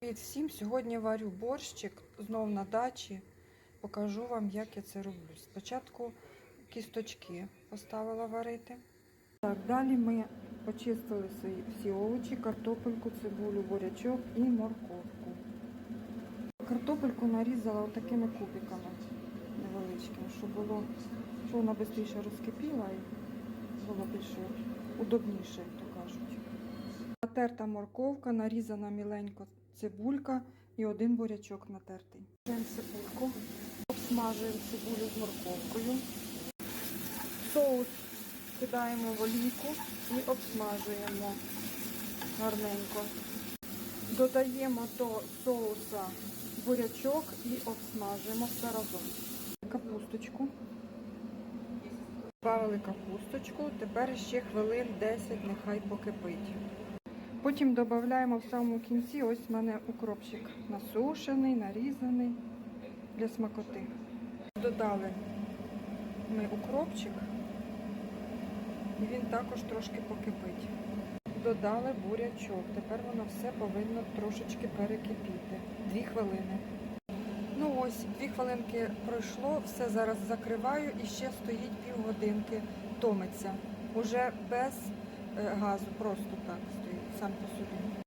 Привіт всім! Сьогодні варю борщик знов на дачі. Покажу вам, як я це роблю. Спочатку кісточки поставила варити. Так, далі ми почистили всі овочі, картопельку, цибулю, бурячок і морковку. Картопельку нарізала отакими кубиками невеличкими, щоб було, щоб вона швидше розкипіла і було більше удобніше, як то кажуть. Натерта морковка, нарізана міленько цибулька і один бурячок натертий. Цибульку, обсмажуємо цибулю з морковкою. Соус кидаємо в олійку і обсмажуємо гарненько. Додаємо до соуса бурячок і обсмажуємо все разом. Капусточку. Добавили капусточку, тепер ще хвилин 10 нехай покипить. Потім додаємо в самому кінці, ось в мене укропчик насушений, нарізаний для смакоти. Додали ми укропчик, і він також трошки покипить. Додали бурячок. Тепер воно все повинно трошечки перекипіти. Дві хвилини. Ну ось, дві хвилинки пройшло, все зараз закриваю і ще стоїть півгодинки, томиться. Уже без газу, просто так стоїть сам по собі.